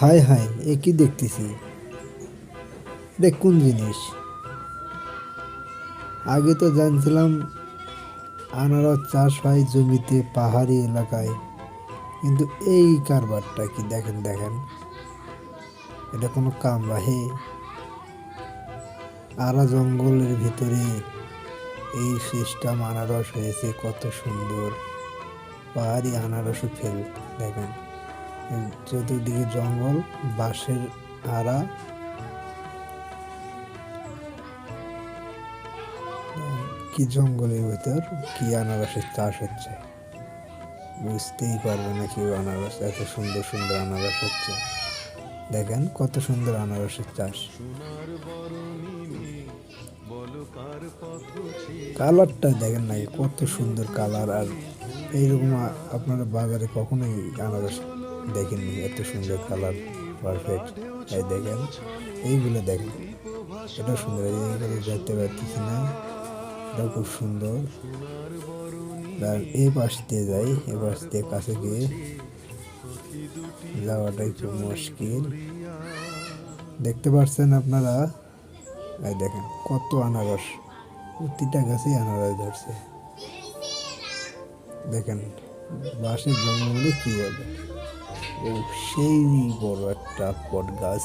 হায় হায়, এ কি দেখতেছি? এটা কোন জিনিস? আগে তো জানছিলাম আনারস চাষ হয় জমিতে পাহাড়ি এলাকায়, কিন্তু এই কারবারটা কি দেখেন দেখেন। এটা কোনো কামরাহে আরা জঙ্গলের ভিতরে এই সিস্টেম আনারস হয়েছে, কত সুন্দর। পাহাড়ি আনারসও ফেল, দেখেন। চতুর্দিকে জঙ্গল, বাঁশের আড়া। কি জঙ্গলের ভেতর? কি আনারসের চাষ হচ্ছে? বুঝতেই পারবে না কেউ আনারস, এত সুন্দর সুন্দর আনারস হচ্ছে। দেখেন কত সুন্দর আনারসের চাষ। কালারটা দেখেন না, কত সুন্দর কালার। আর এইরকম আপনারা বাজারে কখনোই আনারস দেখেননি, এত সুন্দর কালার পারফেক্ট এই দেখেন, এইগুলো দেখেন। এটা সুন্দর এইগুলো দেখতে পাচ্ছি না এটা খুব সুন্দর। আর এই পাশ দিয়ে যাই এ পাশ দিয়ে কাছে গিয়ে যাওয়াটা একটু মুশকিল। দেখতে পাচ্ছেন আপনারা? এই দেখেন, কত আনারস। প্রতিটা গাছেই আনারস ধরছে। দেখেন, বাঁশের জঙ্গলে কী হবে? ও সেই বড় একটা বট গাছ